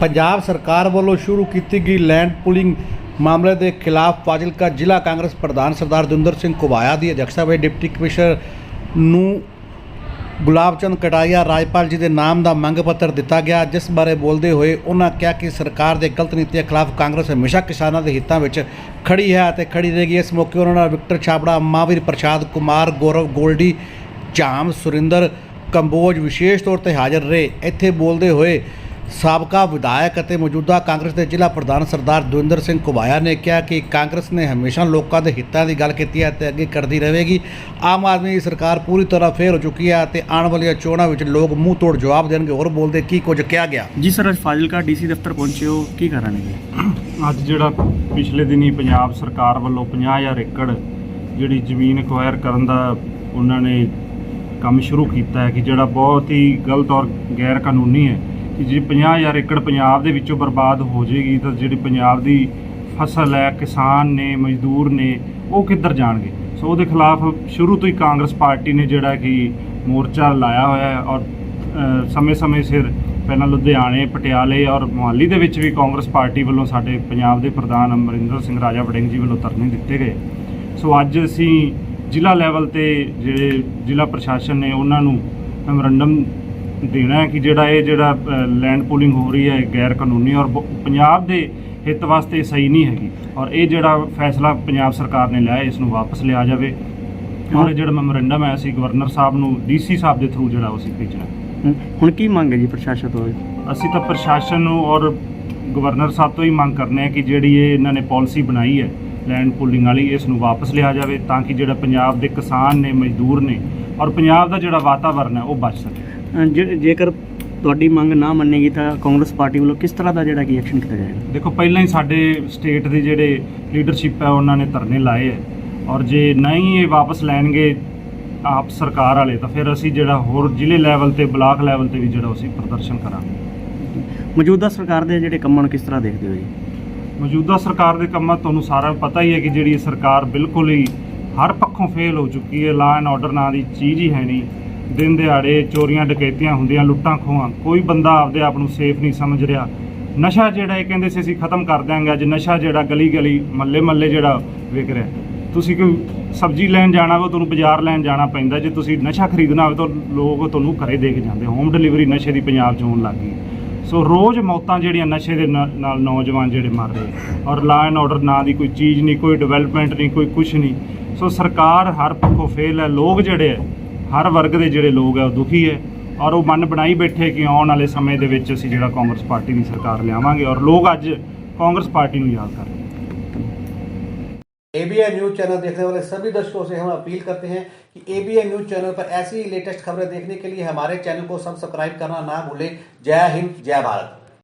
ਪੰਜਾਬ ਸਰਕਾਰ ਵੱਲੋਂ ਸ਼ੁਰੂ ਕੀਤੀ ਗਈ ਲੈਂਡ ਪੁਲਿੰਗ ਮਾਮਲੇ ਦੇ ਖਿਲਾਫ ਫਾਜ਼ਿਲਕਾ ਜ਼ਿਲ੍ਹਾ ਕਾਂਗਰਸ ਪ੍ਰਧਾਨ ਸਰਦਾਰ ਦਵਿੰਦਰ ਸਿੰਘ ਕੁਬਾਇਆ ਦੀ ਅਧਿਕਸ਼ਤਾ ਵਿੱਚ ਡਿਪਟੀ ਕਮਿਸ਼ਨਰ ਨੂੰ ਗੁਲਾਬ ਚੰਦ ਕਟਾਰੀਆ ਰਾਜਪਾਲ ਜੀ ਦੇ ਨਾਮ ਦਾ ਮੰਗ ਪੱਤਰ ਦਿੱਤਾ ਗਿਆ। ਜਿਸ ਬਾਰੇ ਬੋਲਦੇ ਹੋਏ ਉਹਨਾਂ ਕਿਹਾ ਕਿ ਸਰਕਾਰ ਦੇ ਗਲਤ ਨੀਤੀਆਂ ਖਿਲਾਫ ਕਾਂਗਰਸ ਹਮੇਸ਼ਾ ਕਿਸਾਨਾਂ ਦੇ ਹਿੱਤਾਂ ਵਿੱਚ ਖੜੀ ਹੈ ਅਤੇ ਖੜੀ ਰਹੇਗੀ। ਇਸ ਮੌਕੇ ਉਹਨਾਂ ਨਾਲ ਵਿਕਟਰ ਛਾਬੜਾ ਮਹਾਵੀਰ ਪ੍ਰਸ਼ਾਦ ਕੁਮਾਰ, ਗੌਰਵ ਗੋਲਡੀ ਝਾਮ ਸੁਰਿੰਦਰ ਕੰਬੋਜ ਵਿਸ਼ੇਸ਼ ਤੌਰ ਤੇ ਹਾਜ਼ਰ ਰਹੇ। ਇੱਥੇ ਬੋਲਦੇ ਹੋਏ ਸਾਬਕਾ ਵਿਧਾਇਕ ਅਤੇ ਮੌਜੂਦਾ ਕਾਂਗਰਸ ਦੇ ਜ਼ਿਲ੍ਹਾ ਪ੍ਰਧਾਨ ਸਰਦਾਰ ਦਵਿੰਦਰ ਸਿੰਘ ਕੁਬਾਇਆ ਨੇ ਕਿਹਾ ਕਿ ਕਾਂਗਰਸ ਨੇ ਹਮੇਸ਼ਾ ਲੋਕਾਂ ਦੇ ਹਿੱਤਾਂ ਦੀ ਗੱਲ ਕੀਤੀ ਹੈ ਤੇ ਅੱਗੇ ਕਰਦੀ ਰਹੇਗੀ। ਆਮ ਆਦਮੀ ਦੀ ਸਰਕਾਰ ਪੂਰੀ ਤਰ੍ਹਾਂ ਫੇਲ ਹੋ ਚੁੱਕੀ ਹੈ ਤੇ ਆਉਣ ਵਾਲੀਆਂ ਚੋਣਾਂ ਵਿੱਚ ਲੋਕ ਮੂੰਹ ਤੋੜ ਜਵਾਬ ਦੇਣਗੇ। ਹੋਰ ਬੋਲਦੇ ਕੀ ਕੁਝ ਕਿਹਾ ਗਿਆ? ਜੀ ਸਰ ਅੱਜ ਫਾਜ਼ਿਲਕਾ ਡੀਸੀ ਦਫ਼ਤਰ ਪਹੁੰਚੇ ਹੋ। ਕੀ ਜੀ ਅੱਜ ਜਿਹੜਾ ਪਿਛਲੇ ਦਿਨੀ ਪੰਜਾਬ ਸਰਕਾਰ ਵੱਲੋਂ 50000 ਏਕੜ ਜਿਹੜੀ ਜ਼ਮੀਨ ਅਕਵਾਇਰ ਕਰਨ ਦਾ ਉਹਨਾਂ ਨੇ ਕੰਮ ਸ਼ੁਰੂ ਕੀਤਾ ਹੈ ਕਿ ਜਿਹੜਾ ਬਹੁਤ ਹੀ ਗਲਤ ਔਰ ਗੈਰ ਕਾਨੂੰਨੀ ਹੈ। ਕਿ ਜੇ 50000 ਏਕੜ ਪੰਜਾਬ ਦੇ ਵਿੱਚੋਂ ਬਰਬਾਦ ਹੋ ਜਾਏਗੀ ਤਾਂ ਜਿਹੜੀ ਪੰਜਾਬ ਦੀ ਫਸਲ ਹੈ, ਕਿਸਾਨ ਨੇ, ਮਜ਼ਦੂਰ ਨੇ, ਉਹ ਕਿੱਧਰ ਜਾਣਗੇ? ਸੋ ਉਹਦੇ ਖਿਲਾਫ ਸ਼ੁਰੂ ਤੋਂ ਹੀ ਕਾਂਗਰਸ ਪਾਰਟੀ ਨੇ ਜਿਹੜਾ ਕਿ ਮੋਰਚਾ ਲਾਇਆ ਹੋਇਆ ਹੈ ਔਰ ਸਮੇਂ-ਸਮੇਂ ਸਿਰ ਪਹਿਲਾਂ ਲੁਧਿਆਣੇ, ਪਟਿਆਲੇ ਔਰ ਮੁਹਾਲੀ ਦੇ ਵਿੱਚ ਵੀ ਕਾਂਗਰਸ ਪਾਰਟੀ ਵੱਲੋਂ ਸਾਡੇ ਪੰਜਾਬ ਦੇ ਪ੍ਰਧਾਨ ਅਮਰਿੰਦਰ ਸਿੰਘ ਰਾਜਾ ਵੜਿੰਗ ਜੀ ਵੱਲੋਂ ਧਰਨੇ ਦਿੱਤੇ ਗਏ। ਸੋ ਅੱਜ ਅਸੀਂ ਜ਼ਿਲ੍ਹਾ ਲੈਵਲ ਤੇ ਜਿਹੜੇ ਜ਼ਿਲ੍ਹਾ ਪ੍ਰਸ਼ਾਸਨ ਨੇ ਉਹਨਾਂ ਨੂੰ ਮੈਮੋਰੰਡਮ ਦੇਣਾ ਕਿ ਜਿਹੜਾ ਇਹ ਜਿਹੜਾ ਲੈਂਡ ਪੂਲਿੰਗ ਹੋ ਰਹੀ ਹੈ ਗੈਰ ਕਾਨੂੰਨੀ ਔਰ ਪੰਜਾਬ ਦੇ ਹਿੱਤ ਵਾਸਤੇ ਸਹੀ ਨਹੀਂ ਹੈਗੀ। ਔਰ ਇਹ ਜਿਹੜਾ ਫੈਸਲਾ ਪੰਜਾਬ ਸਰਕਾਰ ਨੇ ਲਿਆ ਇਸ ਨੂੰ ਵਾਪਸ ਲਿਆ ਜਾਵੇ। ਔਰ ਇਹ ਜਿਹੜਾ ਮੈਮੋਰੰਡਮ ਹੈ ਅਸੀਂ ਗਵਰਨਰ ਸਾਹਿਬ ਨੂੰ ਡੀਸੀ ਸਾਹਿਬ ਦੇ ਥਰੂ ਜਿਹੜਾ ਉਹ ਅਸੀਂ ਭੇਜਣਾ ਹੁਣ ਕੀ ਮੰਗ ਹੈ ਜੀ ਪ੍ਰਸ਼ਾਸਨ ਤੋਂ? ਅਸੀਂ ਤਾਂ ਪ੍ਰਸ਼ਾਸਨ ਨੂੰ ਔਰ ਗਵਰਨਰ ਸਾਹਿਬ ਤੋਂ ਹੀ ਮੰਗ ਕਰਨੇ ਆ ਕਿ ਜਿਹੜੀ ਇਹ ਇਹਨਾਂ ਨੇ ਪਾਲਿਸੀ ਬਣਾਈ ਹੈ ਲੈਂਡ ਪੂਲਿੰਗ ਵਾਲੀ ਇਸ ਨੂੰ ਵਾਪਸ ਲਿਆ ਜਾਵੇ ਤਾਂ ਕਿ ਜਿਹੜਾ ਪੰਜਾਬ ਦੇ ਕਿਸਾਨ ਨੇ ਮਜ਼ਦੂਰ ਨੇ ਔਰ ਪੰਜਾਬ ਦਾ ਜਿਹੜਾ ਵਾਤਾਵਰਨ ਹੈ ਉਹ ਬਚ ਸਕੇ। ਅ, ਜੇ- ਜੇਕਰ ਤੁਹਾਡੀ ਮੰਗ ਨਾ ਮੰਨੇਗੀ ਤਾਂ ਕਾਂਗਰਸ ਪਾਰਟੀ ਵੱਲੋਂ ਕਿਸ ਤਰ੍ਹਾਂ ਦਾ ਜਿਹੜਾ ਕੀ ਐਕਸ਼ਨ ਕੀਤਾ ਜਾਏਗਾ? ਦੇਖੋ ਪਹਿਲਾਂ ਹੀ ਸਾਡੇ ਸਟੇਟ ਦੇ ਜਿਹੜੇ ਲੀਡਰਸ਼ਿਪ ਹੈ ਉਹਨਾਂ ਨੇ ਧਰਨੇ ਲਾਏ ਹੈ ਔਰ ਜੇ ਨਹੀਂ ਇਹ ਵਾਪਸ ਲੈਣਗੇ ਆਪ ਸਰਕਾਰ ਵਾਲੇ ਤਾਂ ਫਿਰ ਅਸੀਂ ਜਿਹੜਾ ਹੋਰ ਜ਼ਿਲ੍ਹੇ ਲੈਵਲ ਤੇ ਬਲਾਕ ਲੈਵਲ ਤੇ ਵੀ ਜਿਹੜਾ ਅਸੀਂ ਪ੍ਰਦਰਸ਼ਨ ਕਰਾਂਗੇ। ਮੌਜੂਦਾ ਸਰਕਾਰ ਦੇ ਜਿਹੜੇ ਕੰਮਾਂ ਨੂੰ ਕਿਸ ਤਰ੍ਹਾਂ ਦੇਖਦੇ ਹੋ ਜੀ? ਮੌਜੂਦਾ ਸਰਕਾਰ ਦੇ ਕੰਮਾਂ ਤੁਹਾਨੂੰ ਸਾਰਾ ਪਤਾ ਹੀ ਹੈ ਕਿ ਜਿਹੜੀ ਇਹ ਸਰਕਾਰ ਬਿਲਕੁਲ ਹੀ ਹਰ ਪੱਖੋਂ ਫੇਲ ਹੋ ਚੁੱਕੀ ਹੈ। ਲਾ ਐਂਡ ਆਰਡਰ ਨਾਂ ਦੀ ਚੀਜ਼ ਹੀ ਹੈ ਨਹੀਂ। ਦਿਨ ਦਿਹਾੜੇ ਚੋਰੀਆਂ, ਡਕੈਤੀਆਂ ਹੁੰਦੀਆਂ, ਲੁੱਟਾਂ, ਖੋਹਾਂ। ਕੋਈ ਬੰਦਾ ਆਪਦੇ ਆਪ ਨੂੰ ਸੇਫ ਨਹੀਂ ਸਮਝ ਰਿਹਾ। ਨਸ਼ਾ ਜਿਹੜਾ ਇਹ ਕਹਿੰਦੇ ਸੀ, ਅਸੀਂ ਖਤਮ ਕਰ ਦਿਆਂਗੇ ਅੱਜ। ਨਸ਼ਾ ਜਿਹੜਾ ਗਲੀ ਗਲੀ ਮੱਲੇ ਮੱਲੇ ਜਿਹੜਾ ਵਿਕ ਰਿਹਾ। ਤੁਸੀਂ ਕੋਈ ਸਬਜ਼ੀ ਲੈਣ ਜਾਣਾ ਹੋਵੇ ਤੁਹਾਨੂੰ ਬਾਜ਼ਾਰ ਲੈਣ ਜਾਣਾ ਪੈਂਦਾ। ਜੇ ਤੁਸੀਂ ਨਸ਼ਾ ਖਰੀਦਣਾ ਹੋਵੇ ਤਾਂ ਲੋਕ ਤੁਹਾਨੂੰ ਘਰੇ ਦੇ ਕੇ ਜਾਂਦੇ। ਹੋਮ ਡਿਲੀਵਰੀ ਨਸ਼ੇ ਦੀ ਪੰਜਾਬ 'ਚ ਹੋਣ ਲੱਗ ਗਈ। ਸੋ ਰੋਜ਼ ਮੌਤਾਂ ਜਿਹੜੀਆਂ ਨਸ਼ੇ ਦੇ ਨਾ- ਨਾਲ ਨੌਜਵਾਨ ਜਿਹੜੇ ਮਰ ਰਹੇ। ਔਰ ਲਾ ਐਂਡ ਆਰਡਰ ਨਾਂ ਦੀ ਕੋਈ ਚੀਜ਼ ਨਹੀਂ, ਕੋਈ ਡਿਵੈਲਪਮੈਂਟ ਨਹੀਂ, ਕੋਈ ਕੁਝ ਨਹੀਂ। ਸੋ ਸਰਕਾਰ ਹਰ ਪੱਖੋਂ ਫੇਲ ਹੈ। ਲੋਕ ਜਿਹੜੇ ਹੈ ਹਰ ਵਰਗ ਦੇ ਜਿਹੜੇ ਲੋਕ ਹੈ ਉਹ ਦੁਖੀ ਹੈ ਔਰ ਉਹ ਮਨ ਬਣਾਈ ਬੈਠੇ ਕਿ ਆਉਣ ਵਾਲੇ ਸਮੇਂ ਦੇ ਵਿੱਚ ਅਸੀਂ ਜਿਹੜਾ ਕਾਂਗਰਸ ਪਾਰਟੀ ਦੀ ਸਰਕਾਰ ਲਿਆਵਾਂਗੇ ਔਰ ਲੋਕ ਅੱਜ ਕਾਂਗਰਸ ਪਾਰਟੀ ਨੂੰ ਯਾਦ ਕਰ ਰਹੇ ਹਨ एबीएन न्यूज चैनल देखने वाले सभी दर्शकों से हम अपील करते हैं कि एबीएन न्यूज चैनल पर ऐसी ही लेटेस्ट खबरें देखने के लिए हमारे चैनल को सब्सक्राइब करना ना भूलें जय हिंद जय भारत